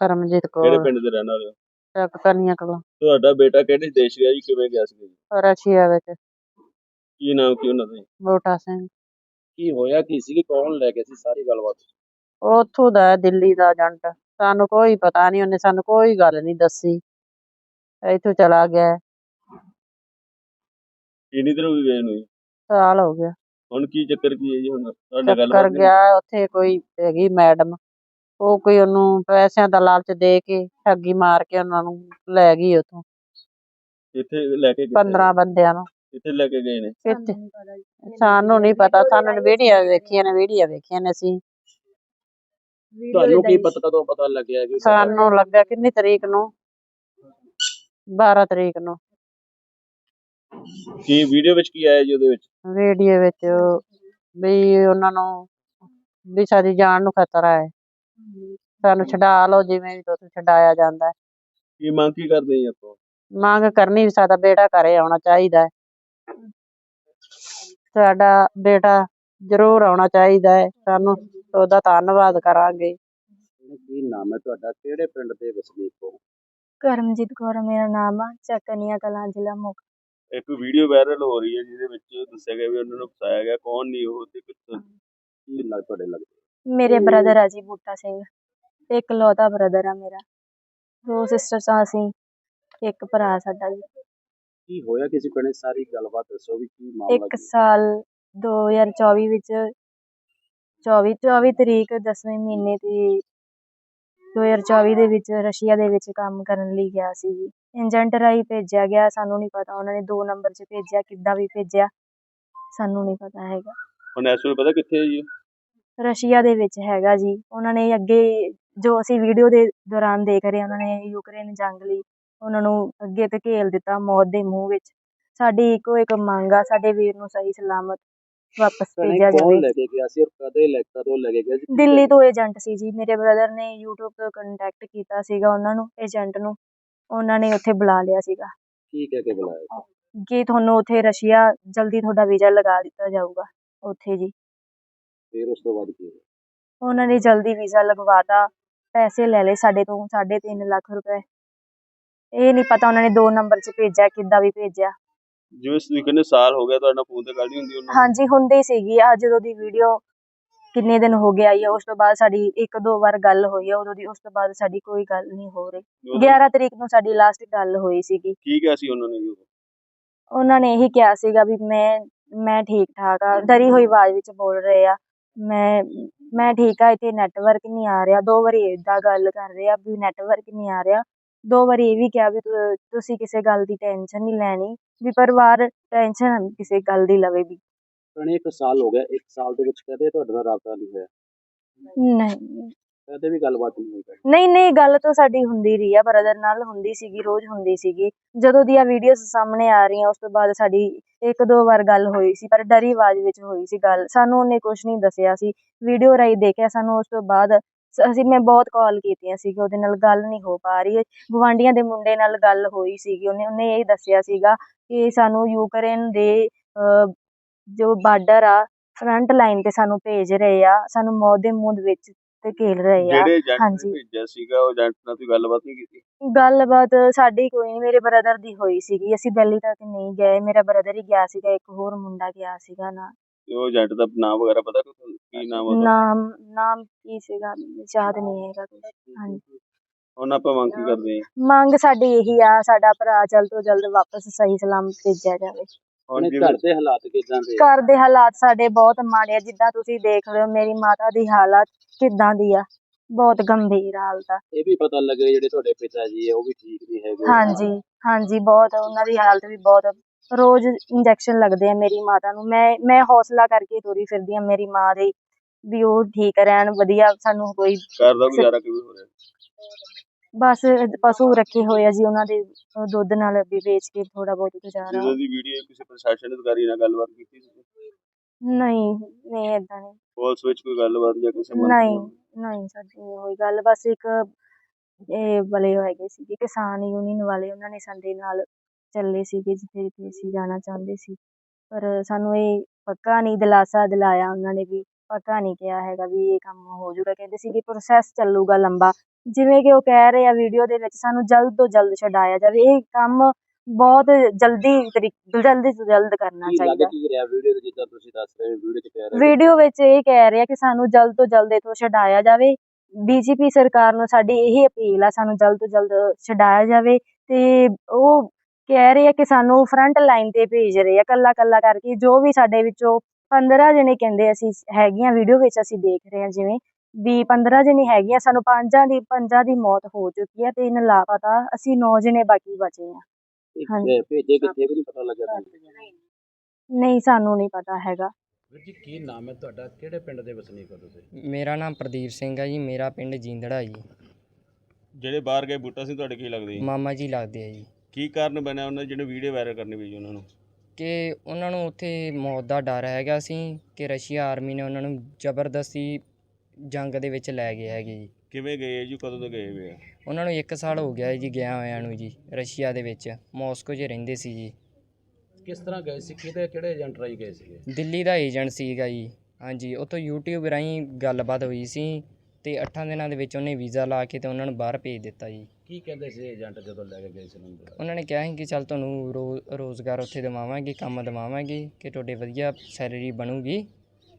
ਕਰਮਜੀਤ ਕਿਹੜੇ ਕੌਰ ਪਿੰਡ ਦੇ ਰਹਿਣ ਵਾਲੇ ਹੋ? ਚੱਕ ਕਰਨੀਆਂ ਕੋਲ। ਤੁਹਾਡਾ ਬੇਟਾ ਕਿਹੜੇ ਦੇਸ਼ ਗਿਆ ਜੀ? ਕਿਵੇਂ ਗਿਆ ਸੀ ਜੀ? ਰਸ਼ੀਆ ਵਿੱਚ। ਕੀ ਨਾਮ ਕੀ ਉਹਨਾਂ ਦਾ ਜੀ? ਬੋਟਾ ਸਿੰਘ। ਕੀ ਹੋਇਆ? ਕੀ ਸੀ? ਕੌਣ ਲੈ ਗਿਆ ਸੀ? ਸਾਰੀ ਗੱਲਬਾਤ। ਉਹ ਉੱਥੋਂ ਦਾ ਹੈ, ਦਿੱਲੀ ਦਾ ਏਜੰਟ। ਸਾਨੂੰ ਕੋਈ ਪਤਾ ਨਹੀਂ ਉਹਨੇ ਸਾਨੂੰ ਕੋਈ ਗੱਲ ਨਹੀਂ ਦੱਸੀ। ਇੱਥੋਂ ਚਲਾ ਗਿਆ। ਹੈ, ਕਿੰਨੀ ਦੇਰ ਹੋ ਗਈ ਗਏ ਨੂੰ ਜੀ? ਸਾਲ ਹੋ ਗਿਆ। ਹੁਣ ਕੀ ਚੱਕਰ ਕੀ ਹੈ ਜੀ ਹੁਣ? ਤੁਹਾਡਾ ਚੱਕਰ ਗੱਲਬਾਤ ਨਹੀਂ? ਗਿਆ ਉੱਥੇ ਕੋਈ ਹੈਗੀ ਮੈਡਮ। ਉਹ ਕੋਈ ਉਹਨੂੰ ਪੈਸਿਆਂ ਦਾ ਲਾਲਚ ਦੇ ਕੇ ਠੱਗੀ ਮਾਰ ਕੇ ਉਹਨਾਂ ਨੂੰ ਲੈ ਗਈ ਉੱਥੋਂ। ਕਿੱਥੇ ਲੈ ਕੇ ਗਏ? 15 ਬੰਦਿਆਂ ਨੂੰ। ਕਿੱਥੇ ਲੈ ਕੇ ਗਏ ਨੇ? ਕਿੱਥੇ ਸਾਨੂੰ ਨਹੀਂ ਪਤਾ ਸਾਨੂੰ ਵੀਡੀਓ ਵੇਖੀਆਂ ਨੇ ਵੀਡੀਓ ਵੇਖੀਆਂ ਨੇ ਅਸੀਂ। ਤੁਹਾਨੂੰ ਕੀ ਪਤਾ ਕਦੋਂ ਪਤਾ ਲੱਗਿਆ ਕਿ ਸਾਨੂੰ ਲੱਗਾ ਕਿੰਨੀ ਤਰੀਕ ਨੂੰ? 12 ਤਰੀਕ ਨੂੰ। ਕੀ ਵੀਡੀਓ ਵਿੱਚ ਕੀ ਆਇਆ ਜੀ ਉਹਦੇ ਵਿੱਚ? ਵੀਡੀਓ ਵਿੱਚ ਵੀ ਉਹਨਾਂ ਨੂੰ ਵੀ ਸਾਡੀ ਜਾਨ ਨੂੰ ਖਤਰਾ ਹੈ। ਸਾਨੂੰ ਛਡਾ ਲਓ ਜਿਵੇਂ ਵੀ ਤੁਸੀਂ ਛਡਾਇਆ ਜਾਂਦਾ ਹੈ। ਕੀ ਮੰਗ ਕੀ ਕਰਦੇ ਜੀ ਆਪਾਂ? ਮੰਗ ਕਰਨੀ ਵੀ ਸਾਡਾ ਬੇਟਾ ਘਰੇ ਆਉਣਾ ਚਾਹੀਦਾ ਹੈ। ਸਾਡਾ ਬੇਟਾ ਜ਼ਰੂਰ ਆਉਣਾ ਚਾਹੀਦਾ ਹੈ। ਸਾਨੂੰ ਉਹਦਾ ਧੰਨਵਾਦ ਕਰਾਂਗੇ। ਕੀ ਨਾਮ ਹੈ ਤੁਹਾਡਾ? ਕਿਹੜੇ ਪਿੰਡ ਦੇ ਵਸਨੀਕ ਹੋ? ਕਰਮਜੀਤ ਕੌਰ ਮੇਰਾ ਨਾਮ ਆ। ਚੱਕਨੀਆਂ ਕਲਾਂ ਜ਼ਿਲ੍ਹਾ ਮੋਗਾ। ਇੱਕ ਵੀਡੀਓ ਵਾਇਰਲ ਹੋ ਰਹੀ ਹੈ ਜਿਹਦੇ ਵਿੱਚ ਦੱਸਿਆ ਗਿਆ ਵੀ ਉਹਨਾਂ ਨੂੰ ਫਸਾਇਆ ਗਿਆ। ਕੌਣ ਨਹੀਂ ਉਹ ਤੇ ਕਿੱਥੋਂ? ਕੀ ਲੱਗ ਤੁਹਾਡੇ ਲੱਗਦਾ? ਮੇਰੇ ਬ੍ਰਦਰ ਆ ਜੀ ਬੂਟਾ ਸਿੰਘ ਤੇ ਇਕਲੌਤਾ ਬ੍ਰਦਰ ਆ ਮੇਰਾ। ਦੋ ਸਿਸਟਰਸ ਆ ਅਸੀਂ ਇੱਕ ਭਰਾ ਸਾਡਾ ਜੀ। ਕੀ ਹੋਇਆ ਕਿਸੇ ਪਿੰਡ ਸਾਰੀ ਗੱਲਬਾਤ ਦੱਸੋ ਵੀ ਕੀ ਮਾਮਲਾ ਇੱਕ ਸਾਲ 2024 ਵਿੱਚ 24 24 ਤਰੀਕ 10ਵੇਂ ਮਹੀਨੇ ਦੀ 2024 ਦੇ ਵਿੱਚ ਰਸ਼ੀਆ ਦੇ ਵਿੱਚ ਕੰਮ ਕਰਨ ਲਈ ਗਿਆ ਸੀ ਜੀ। ਏਜੰਟ ਰਾਹੀਂ ਭੇਜਿਆ ਗਿਆ ਸਾਨੂੰ ਨਹੀਂ ਪਤਾ ਉਹਨਾਂ ਨੇ ਦੋ ਨੰਬਰ 'ਚ ਭੇਜਿਆ ਕਿੱਦਾਂ ਵੀ ਭੇਜਿਆ ਸਾਨੂੰ ਨਹੀਂ ਪਤਾ ਹੈਗਾ। ਹੁਣ ਇਸ ਵੇਲੇ ਪਤਾ ਕਿੱਥੇ ਹੈ ਜੀ ਰਸ਼ੀਆ ਦੇ ਵਿੱਚ ਹੈਗਾ ਜੀ। ਉਹਨਾਂ ਨੇ ਅੱਗੇ ਜੋ ਅਸੀਂ ਵੀਡੀਓ ਦੇ ਦੌਰਾਨ ਦੇਖ ਰਹੇ ਉਹਨਾਂ ਨੇ ਯੂਕਰੇਨ ਜੰਗ ਲਈ ਉਹਨਾਂ ਨੂੰ ਅੱਗੇ ਧਕੇਲ ਦਿੱਤਾ ਮੌਤ ਦੇ ਮੂੰਹ ਵਿੱਚ। ਸਾਡੀ ਇੱਕੋ ਇੱਕ ਮੰਗ ਆ ਸਾਡੇ ਵੀਰ ਨੂੰ ਸਹੀ ਸਲਾਮਤ ਵਾਪਸ ਭੇਜਿਆ ਜਾਵੇ। ਲੈ ਕੇ ਗਿਆ ਸੀ ਔਰ ਕਦੇ ਲੈ ਕਦੋਂ ਲੈ ਕੇ ਗਿਆ ਸੀ? ਦਿੱਲੀ ਤੋਂ ਏਜੰਟ ਸੀ ਜੀ। ਮੇਰੇ ਬ੍ਰਦਰ ਨੇ YouTube ਤੋਂ ਕੰਟੈਕਟ ਕੀਤਾ ਸੀਗਾ ਉਹਨਾਂ ਨੂੰ ਏਜੰਟ ਨੂੰ। ਉਹਨਾਂ ਨੇ ਉੱਥੇ ਬੁਲਾ ਲਿਆ ਸੀਗਾ। ਕੀ ਕਹਿ ਕੇ ਬੁਲਾਇਆ? ਕਿ ਤੁਹਾਨੂੰ ਉੱਥੇ ਰਸ਼ੀਆ ਜਲਦੀ ਤੁਹਾਡਾ ਵੀਜ਼ਾ ਲਗਾ ਦਿੱਤਾ ਜਾਊਗਾ। ਉੱਥੇ ਜੀ। ਫਿਰ ਉਸ ਤੋਂ ਬਾਅਦ ਕੀ ਹੋਇਆ? ਉਹਨਾਂ ਨੇ ਜਲਦੀ ਵੀਜ਼ਾ ਲਗਵਾਤਾ ਪੈਸੇ ਲੈ ਲਏ ਸਾਡੇ ਤੋਂ ਸਾਢੇ ਤਿੰਨ ਲੱਖ ਰੁਪਏ। ਇਹ ਨਹੀਂ ਪਤਾ ਉਹਨਾਂ ਨੇ ਦੋ ਨੰਬਰ 'ਚ ਭੇਜਿਆ ਕਿੱਦਾਂ ਵੀ ਭੇਜਿਆ। ਜਿਵੇਂ ਤੁਸੀਂ ਕਹਿੰਦੇ ਸਾਲ ਹੋ ਗਿਆ ਤੁਹਾਡਾ ਫੋਨ ਤੇ ਗੱਲ ਨਹੀਂ ਹੁੰਦੀ ਉਹਨਾਂ ਨਾਲ? ਹਾਂਜੀ ਹੁੰਦੀ ਸੀਗੀ। ਆ ਜਦੋਂ ਦੀ ਵੀਡੀਓ ਕਿੰਨੇ ਦਿਨ ਹੋ ਗਿਆ ਆਈ ਆ ਉਸ ਤੋਂ ਬਾਅਦ ਸਾਡੀ ਇੱਕ ਦੋ ਵਾਰ ਗੱਲ ਹੋਈ ਆ ਉਦੋਂ ਦੀ ਉਸ ਤੋਂ ਬਾਅਦ ਸਾਡੀ ਕੋਈ ਗੱਲ ਨਹੀਂ ਹੋ ਰਹੀ। ਉਦੋਂ 11 ਤਰੀਕ ਨੂੰ ਸਾਡੀ ਲਾਸਟ ਗੱਲ ਹੋਈ ਸੀਗੀ। ਕੀ ਕਿਹਾ ਸੀ ਉਹਨਾਂ ਨੇ ਜੀ ਉਦੋਂ? ਉਹਨਾਂ ਨੇ ਇਹੀ ਕਿਹਾ ਸੀਗਾ ਵੀ ਮੈਂ ਮੈਂ ਠੀਕ ਠਾਕ ਆ ਡਰੀ ਹੋਈ ਆਵਾਜ਼ ਵਿੱਚ ਬੋਲ ਰਹੇ ਆ। ਮੈਂ ਮੈਂ ਠੀਕ ਆ ਇੱਥੇ ਨੈਟਵਰਕ ਨਹੀਂ ਆ ਰਿਹਾ। ਦੋ ਵਾਰੀ ਏਦਾਂ ਗੱਲ ਕਰ ਰਹੇ ਆ ਵੀ ਨੈਟਵਰਕ ਨਹੀਂ ਆ ਰਿਹਾ। ਦੋ ਵਾਰੀ ਇਹ ਵੀ ਕਿਹਾ ਵੀ ਤੁਸੀਂ ਕਿਸੇ ਗੱਲ ਦੀ ਟੈਨਸ਼ਨ ਨਹੀਂ ਲੈਣੀ ਵੀ ਪਰਿਵਾਰ ਟੈਨਸ਼ਨ ਕਿਸੇ ਗੱਲ ਦੀ ਲਵੇ ਵੀ। ਭੈਣੇ ਇੱਕ ਸਾਲ ਹੋ ਗਿਆ ਇੱਕ ਸਾਲ ਦੇ ਵਿੱਚ ਕਦੇ ਤੁਹਾਡੇ ਨਾਲ ਰਾਬਤਾ ਨਹੀਂ ਹੋਇਆ। ਨਹੀਂ। ਕਦੇ ਵੀ ਗੱਲਬਾਤ ਨਹੀਂ ਹੋਈ ਭੈਣੇ। ਨਹੀਂ ਨਹੀਂ ਗੱਲ ਤਾਂ ਸਾਡੀ ਹੁੰਦੀ ਰਹੀ ਆ ਬ੍ਰਦਰ ਨਾਲ ਹੁੰਦੀ ਸੀਗੀ ਰੋਜ਼ ਹੁੰਦੀ ਸੀਗੀ। ਜਦੋਂ ਦੀਆਂ ਵੀਡੀਓਜ਼ ਸਾਹਮਣੇ ਆ ਰਹੀਆਂ ਉਸ ਤੋਂ ਬਾਅਦ ਸਾਡੀ ਇੱਕ ਦੋ ਵਾਰ ਗੱਲ ਹੋਈ ਸੀ ਪਰ ਡਰੀ ਆਵਾਜ਼ ਵਿੱਚ ਹੋਈ ਸੀ ਗੱਲ। ਸਾਨੂੰ ਉਹਨੇ ਕੁਝ ਨਹੀਂ ਦੱਸਿਆ ਸੀ। ਵੀਡੀਓ ਰਾਹੀਂ ਦੇਖਿਆ ਸਾਨੂੰ ਉਸ ਤੋਂ ਬਾਅਦ ਸ- ਅਸੀਂ ਮੈਂ ਬਹੁਤ ਕਾਲ ਕੀਤੀਆਂ ਸੀ ਉਹਦੇ ਨਾਲ ਗੱਲ ਨਹੀਂ ਹੋ ਪਾ ਰਹੀ। ਗਵਾਂਡੀਆਂ ਦੇ ਮੁੰਡੇ ਨਾਲ ਗੱਲ ਹੋਈ ਸੀਗੀ ਉਹਨੇ ਉਹਨੇ ਇਹ ਦੱਸਿਆ ਸੀਗਾ ਕਿ ਸਾਨੂੰ ਯੂਕਰੇਨ ਦੇ ਅਹ, ਜੋ ਬਾਰਡਰ ਆ ਫਰੰਟ ਲਾਈਨ ਤੇ ਸਾਨੂੰ ਭੇਜ ਰਹੇ ਆ ਸਾਨੂੰ ਮੌਤ ਦੇ ਮੂੰਹ ਦੇ ਵਿੱਚ ਧਕੇਲ ਰਹੇ ਆ। ਜਿਹੜੇ ਏਜੰਟ ਹਾਂਜੀ। ਨੇ ਭੇਜਿਆ ਸੀਗਾ ਉਹ ਏਜੰਟ ਨਾਲ ਤੁਸੀਂ ਗੱਲਬਾਤ ਨਹੀਂ ਕੀਤੀ? ਗੱਲਬਾਤ ਸਾਡੀ ਕੋਈ ਨਹੀਂ। ਮੇਰੇ ਬ੍ਰਦਰ ਦੀ ਹੋਈ ਸੀਗੀ। ਅਸੀਂ ਦਿੱਲੀ ਤੱਕ ਨਹੀਂ ਗਏ। ਮੇਰਾ ਬ੍ਰਦਰ ਹੀ ਗਿਆ ਸੀਗਾ। ਇੱਕ ਹੋਰ ਮੁੰਡਾ ਗਿਆ ਸੀਗਾ ਨਾ ਤੇ ਉਹ ਏਜੰਟ ਦਾ ਨਾਮ ਵਗੈਰਾ ਪਤਾ ਤੁਹਾਨੂੰ? ਕੀ ਨਾਮ ਉਹਦਾ? ਨਾਮ ਨਾਮ ਕੀ ਸੀਗਾ? ਯਾਦ ਨਹੀਂ ਹੈਗਾ ਕੁਛ। ਹਾਂਜੀ। ਹੁਣ ਆਪਾਂ ਮੰਗ ਕੀ ਕਰਦੇ ਹਾਂ? ਮੰਗ ਸਾਡੀ ਇਹੀ ਆ। ਸਾਡਾ ਭਰਾ ਜਲਦ ਤੋਂ ਜਲਦ ਵਾਪਸ ਸਹੀ ਸਲਾਮਤ ਭੇਜਿਆ ਜਾਵੇ। ਹੁਣ ਘਰ ਦੇ ਹਾਲਾਤ ਕਿਦਾਂ ਦੇ ਘਰ ਦੇ ਹਾਲਾਤ ਸਾਡੇ ਬਹੁਤ ਮਾੜੇ ਆ। ਜਿੱਦਾਂ ਤੁਸੀਂ ਦੇਖ ਰਹੇ ਹੋ ਮੇਰੀ ਮਾਤਾ ਦੀ ਹਾਲਤ ਕਿੱਦਾਂ ਦੀ ਆ। ਬਹੁਤ ਗੰਭੀਰ ਹਾਲਤ ਆ ਇਹ ਵੀ ਪਤਾ ਲੱਗੇ ਜਿਹੜੇ ਤੁਹਾਡੇ ਪਿਤਾ ਜੀ ਉਹ ਵੀ ਠੀਕ ਨਹੀਂ ਹੈਗੇ। ਹਾਂਜੀ ਹਾਂਜੀ ਬਹੁਤ ਉਹਨਾਂ ਦੀ ਹਾਲਤ ਵੀ ਬਹੁਤ ਰੋਜ਼ ਇੰਜੈਕਸ਼ਨ ਲੱਗਦੇ ਆ ਮੇਰੀ ਮਾਤਾ ਨੂੰ। ਮੈਂ ਮੈਂ ਹੌਸਲਾ ਕਰਕੇ ਤੁਰੀ ਫਿਰਦੀ ਆ ਮੇਰੀ ਮਾਂ ਦੇ ਵੀ ਉਹ ਠੀਕ ਰਹਿਣ ਵਧੀਆ ਸਾਨੂੰ ਕੋਈ ਘਰ ਦਾ ਗੁਜ਼ਾਰਾ ਕਿਵੇਂ ਹੋ ਰਿਹਾ? ਬਸ ਪਸ਼ੂ ਰੱਖੇ ਹੋਏ ਆ ਜੀ ਉਹਨਾਂ ਦੇ ਦੁੱਧ ਨਾਲ ਵੀ ਵੇਚ ਕੇ ਥੋੜਾ ਬਹੁਤ ਗੁਜ਼ਾਰਾ। ਜਦੋਂ ਦੀ ਵੀਡੀਓ ਕਿਸੇ ਪ੍ਰਸ਼ਾਸਨ ਅਧਿਕਾਰੀ ਨਾਲ ਗੱਲਬਾਤ ਕੀਤੀ ਸੀ? ਨਹੀਂ ਨਹੀਂ ਏਦਾਂ ਨਹੀਂ। ਪੁਲਿਸ ਵਿੱਚ ਕੋਈ ਗੱਲਬਾਤ ਜਾਂ ਕਿਸੇ ਨਹੀਂ? ਨਹੀਂ ਸਾਡੀ ਨਹੀਂ ਹੋਈ ਗੱਲ। ਬਸ ਇੱਕ ਇਹ ਵਾਲੇ ਹੈਗੇ ਸੀਗੇ ਕਿਸਾਨ ਯੂਨੀਅਨ ਵਾਲੇ ਉਹਨਾਂ ਨੇ ਸਾਡੇ ਨਾਲ ਚੱਲੇ ਸੀਗੇ ਜਿੱਥੇ ਜਿੱਥੇ ਅਸੀਂ ਜਾਣਾ ਚਾਹੁੰਦੇ ਸੀ। ਪਰ ਸਾਨੂੰ ਇਹ ਪੱਕਾ ਨਹੀਂ ਦਿਲਾਸਾ ਦਿਲਾਇਆ ਉਹਨਾਂ ਨੇ ਵੀ ਪੱਕਾ ਨਹੀਂ ਕਿਹਾ ਹੈਗਾ ਵੀ ਇਹ ਕੰਮ ਹੋ ਜਾਊਗਾ। ਕਹਿੰਦੇ ਸੀ ਕਿ ਪ੍ਰੋਸੈਸ ਚੱਲੂਗਾ ਲੰਬਾ। ਜਿਵੇਂ ਕਿ ਉਹ ਕਹਿ ਰਹੇ ਆ ਵੀਡੀਓ ਦੇ ਵਿੱਚ ਸਾਨੂੰ ਜਲਦ ਤੋਂ ਜਲਦ ਛਡਾਇਆ ਜਾਵੇ। ਇਹ ਕੰਮ ਬਹੁਤ ਜਲਦੀ ਤਰੀਕ ਜਲਦੀ ਤੋਂ ਜਲਦ ਕਰਨਾ ਚਾਹੀਦਾ। ਕੀ ਰਿਹਾ ਵੀਡੀਓ ਦੇ ਜਿੱਦਾਂ ਤੁਸੀਂ ਦੱਸ ਰਹੇ ਹੋ ਵੀਡੀਓ 'ਚ ਕਹਿ ਰਹੇ ਵੀਡੀਓ ਵਿੱਚ ਇਹ ਕਹਿ ਰਹੇ ਆ ਕਿ ਸਾਨੂੰ ਜਲਦ ਤੋਂ ਜਲਦ ਇਥੋਂ ਛਡਾਇਆ ਜਾਵੇ। ਬੀਜੇਪੀ ਸਰਕਾਰ ਨੂੰ ਸਾਡੀ ਇਹੀ ਅਪੀਲ ਆ ਸਾਨੂੰ ਜਲਦ ਤੋਂ ਜਲਦ ਛਡਾਇਆ ਜਾਵੇ ਤੇ ਉਹ ਕਹਿ ਰਹੇ ਆ ਕਿ ਸਾਨੂੰ ਫਰੰਟ ਲਾਈਨ ਤੇ ਭੇਜ ਰਹੇ ਆ ਕੱਲਾ ਕੱਲਾ ਕਰਕੇ। ਜੋ ਵੀ ਸਾਡੇ ਵਿੱਚੋਂ 15 ਜਣੇ ਕਹਿੰਦੇ ਅਸੀਂ ਹੈਗੀਆਂ ਵੀਡੀਓ ਵਿੱਚ ਅਸੀਂ ਦੇਖ ਰਹੇ ਹਾਂ ਜਿਵੇਂ ਵੀ 15 ਜਣੇ ਹੈਗੀਆਂ ਸਾਨੂੰ ਪੰਜਾਂ ਦੀ ਪੰਜਾਂ ਦੀ ਮੌਤ ਹੋ ਚੁੱਕੀ ਹੈ ਤੇ ਇਹਨਾਂ ਲਾਪਤਾ ਅਸੀਂ 9 ਜਣੇ ਬਾਕੀ ਬਚੇ ਆ। ਹਾਂਜੀ। ਇਹ ਭੇਜੇ ਕਿੱਥੇ ਵੀ ਨਹੀਂ ਪਤਾ ਲੱਗਿਆ ਤੁਹਾਨੂੰ? ਨਹੀਂ ਸਾਨੂੰ ਨਹੀਂ ਪਤਾ ਹੈਗਾ। ਵੀਰ ਜੀ ਕੀ ਨਾਮ ਹੈ ਤੁਹਾਡਾ? ਕਿਹੜੇ ਪਿੰਡ ਦੇ ਵਸਨੀਕ ਹੋ ਤੁਸੀਂ? ਮੇਰਾ ਨਾਮ ਪ੍ਰਦੀਪ ਸਿੰਘ ਹੈ ਜੀ ਮੇਰਾ ਪਿੰਡ ਜੀਂਦੜਾ ਜੀ। ਜਿਹੜੇ ਬਾਹਰ ਗਏ ਬੂਟਾ ਸਿੰਘ ਤੁਹਾਡੇ ਕੀ ਲੱਗਦੇ ਜੀ? ਮਾਮਾ ਜੀ ਲੱਗਦੇ ਆ ਜੀ। ਕੀ ਕਾਰਨ ਬਣਿਆ ਉਹਨਾਂ ਦੀ ਜਿਹੜੇ ਵੀਡੀਓ ਵਾਇਰਲ ਕਰਨੀ ਪਈ ਉਹਨਾਂ ਨੂੰ? ਕਿ ਉਹਨਾਂ ਨੂੰ ਉੱਥੇ ਮੌਤ ਦਾ ਡਰ ਹੈਗਾ ਸੀ ਕਿ ਰਸ਼ੀਆ ਆਰਮੀ ਨੇ ਉਹਨਾਂ ਨੂੰ ਜ਼ਬਰਦਸਤੀ ਜੰਗ ਦੇ ਵਿੱਚ ਲੈ ਗਏ ਹੈਗੇ ਜੀ। ਕਿਵੇਂ ਗਏ ਜੀ? ਕਦੋਂ ਤੋਂ ਗਏ ਵੇ ਆ? ਉਹਨਾਂ ਨੂੰ 1 ਸਾਲ ਹੋ ਗਿਆ ਜੀ ਗਿਆ ਹੋਇਆਂ ਨੂੰ ਜੀ ਰਸ਼ੀਆ ਦੇ ਵਿੱਚ। ਮਾਸਕੋ 'ਚ ਰਹਿੰਦੇ ਸੀ ਜੀ। ਕਿਸ ਤਰ੍ਹਾਂ ਗਏ ਸੀ? ਕਿਹਦੇ ਕਿਹੜੇ ਏਜੰਟ ਰਾਹੀਂ ਗਏ ਸੀਗੇ? ਦਿੱਲੀ ਦਾ ਏਜੰਟ ਸੀਗਾ ਜੀ। ਹਾਂਜੀ ਉੱਥੋਂ YouTube ਰਾਹੀਂ ਗੱਲਬਾਤ ਹੋਈ ਸੀ ਤੇ 8 ਦਿਨਾਂ ਦੇ ਵਿੱਚ ਉਹਨੇ ਵੀਜ਼ਾ ਲਾ ਕੇ ਤੇ ਉਹਨਾਂ ਨੂੰ ਬਾਹਰ ਭੇਜ ਦਿੱਤਾ ਜੀ। ਕੀ ਕਹਿੰਦੇ ਸੀ ਏਜੰਟ ਜਦੋਂ ਲੈ ਕੇ ਗਏ ਸੀ ਉਹਨਾਂ ਨੂੰ? ਉਹਨਾਂ ਨੇ ਕਿਹਾ ਸੀ ਕਿ ਚੱਲ ਤੁਹਾਨੂੰ ਰੋ ਰੋਜ਼ਗਾਰ ਉੱਥੇ ਦਿਵਾਵਾਂਗੇ ਕੰਮ ਦਿਵਾਵਾਂਗੇ ਕਿ ਤੁਹਾਡੇ ਵਧੀਆ ਸੈਲਰੀ ਬਣੂਗੀ।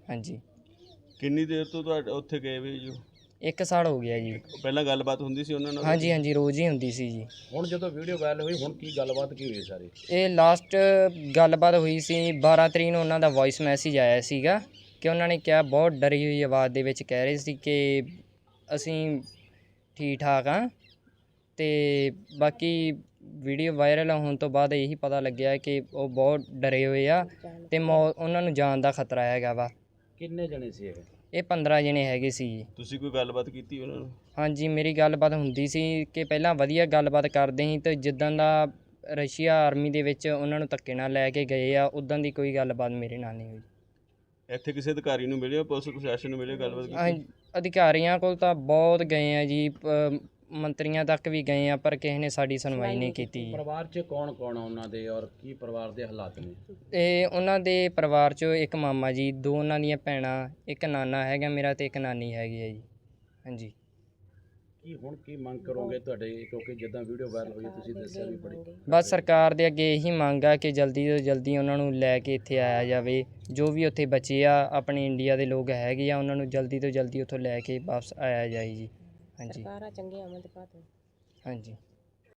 ਹਾਂਜੀ। ਕਿੰਨੀ ਦੇਰ ਤੋਂ ਤੁਹਾਡੇ ਉੱਥੇ ਗਏ ਵੇ ਜੀ? ਇੱਕ ਸਾਲ ਹੋ ਗਿਆ ਜੀ। ਪਹਿਲਾਂ ਗੱਲਬਾਤ ਹੁੰਦੀ ਸੀ ਉਹਨਾਂ ਨਾਲ? ਹਾਂਜੀ ਹਾਂਜੀ ਰੋਜ਼ ਹੀ ਹੁੰਦੀ ਸੀ ਜੀ। ਹੁਣ ਜਦੋਂ ਵੀਡੀਓ ਵਾਇਰਲ ਹੋਈ ਹੁਣ ਕੀ ਗੱਲਬਾਤ ਕੀ ਹੋਈ ਸਾਰੀ? ਇਹ ਲਾਸਟ ਗੱਲਬਾਤ ਹੋਈ ਸੀ 12 ਤਰੀਕ ਨੂੰ ਉਹਨਾਂ ਦਾ ਵੌਇਸ ਮੈਸੇਜ ਆਇਆ ਸੀਗਾ ਕਿ ਉਹਨਾਂ ਨੇ ਕਿਹਾ ਬਹੁਤ ਡਰੀ ਹੋਈ ਆਵਾਜ਼ ਦੇ ਵਿੱਚ ਕਹਿ ਰਹੇ ਸੀ ਕਿ ਅਸੀਂ ਠੀਕ ਠਾਕ ਹਾਂ ਤੇ ਬਾਕੀ ਵੀਡੀਓ ਵਾਇਰਲ ਹੋਣ ਤੋਂ ਬਾਅਦ ਇਹੀ ਪਤਾ ਲੱਗਿਆ ਕਿ ਉਹ ਬਹੁਤ ਡਰੇ ਹੋਏ ਆ ਤੇ ਮੌ- ਉਹਨਾਂ ਨੂੰ ਜਾਨ ਦਾ ਖਤਰਾ ਹੈਗਾ ਵਾ। ਕਿੰਨੇ ਜਣੇ ਸੀ ਇਹ? ਇਹ 15 ਜਣੇ ਹੈਗੇ ਸੀ ਜੀ। ਤੁਸੀਂ ਕੋਈ ਗੱਲਬਾਤ ਕੀਤੀ ਉਹਨਾਂ ਨੂੰ ਹਾਂਜੀ ਮੇਰੀ ਗੱਲਬਾਤ ਹੁੰਦੀ ਸੀ ਕਿ ਪਹਿਲਾਂ ਵਧੀਆ ਗੱਲਬਾਤ ਕਰਦੇ ਸੀ ਤੇ ਜਿੱਦਾਂ ਦਾ ਰਸ਼ੀਆ ਆਰਮੀ ਦੇ ਵਿੱਚ ਉਹਨਾਂ ਨੂੰ ਧੱਕੇ ਨਾਲ ਲੈ ਕੇ ਗਏ ਆ ਉਦਾਂ ਦੀ ਕੋਈ ਗੱਲਬਾਤ ਮੇਰੇ ਨਾਲ ਨਹੀਂ ਹੋਈ। ਇੱਥੇ ਕਿਸੇ ਅਧਿਕਾਰੀ ਨੂੰ ਮਿਲਿਆ ਪੁਲਿਸ ਪ੍ਰਸ਼ਾਸਨ ਨੂੰ ਮਿਲਿਆ ਗੱਲਬਾਤ ਅਸੀਂ ਕੀਤੀ ਅਧਿਕਾਰੀਆਂ ਕੋਲ ਤਾਂ ਬਹੁਤ ਗਏ ਆ ਜੀ ਪ- ਮੰਤਰੀਆਂ ਤੱਕ ਵੀ ਗਏ ਆ ਪਰ ਕਿਸੇ ਨੇ ਸਾਡੀ ਸੁਣਵਾਈ ਨਹੀਂ ਕੀਤੀ। ਪਰਿਵਾਰ 'ਚ ਕੌਣ ਕੌਣ ਆ ਉਹਨਾਂ ਦੇ ਔਰ ਕੀ ਪਰਿਵਾਰ ਦੇ ਹਾਲਾਤ ਨੇ? ਤੇ ਉਹਨਾਂ ਦੇ ਪਰਿਵਾਰ 'ਚੋਂ ਇੱਕ ਮਾਮਾ ਜੀ ਦੋ ਉਹਨਾਂ ਦੀਆਂ ਭੈਣਾਂ ਇੱਕ ਨਾਨਾ ਹੈਗਾ ਮੇਰਾ ਤੇ ਇੱਕ ਨਾਨੀ ਹੈਗੀ ਹੈ ਜੀ। ਹਾਂਜੀ। ਕੀ ਹੁਣ ਕੀ ਮੰਗ ਕਰੋਗੇ ਤੁਹਾਡੇ? ਕਿਉਂਕਿ ਜਿੱਦਾਂ ਵੀਡੀਓ ਵਾਇਰਲ ਹੋਈ ਤੁਸੀਂ ਦੱਸਿਆ ਵੀ ਬੜੀ। ਬਸ ਸਰਕਾਰ ਦੇ ਅੱਗੇ ਇਹੀ ਮੰਗ ਆ ਕਿ ਜਲਦੀ ਤੋਂ ਜਲਦੀ ਉਹਨਾਂ ਨੂੰ ਲੈ ਕੇ ਇੱਥੇ ਆਇਆ ਜਾਵੇ। ਜੋ ਵੀ ਉੱਥੇ ਬਚੇ ਆ ਆਪਣੇ ਇੰਡੀਆ ਦੇ ਲੋਕ ਹੈਗੇ ਆ ਉਹਨਾਂ ਨੂੰ ਜਲਦੀ ਤੋਂ ਜਲਦੀ ਉੱਥੋਂ ਲੈ ਕੇ ਵਾਪਸ ਆਇਆ ਜਾਏ ਜੀ। ਹਾਂਜੀ। ਸਰਕਾਰਾਂ ਚੰਗੀਆਂ ਆਮਦ ਪਾ ਦੇਣ ਹਾਂਜੀ।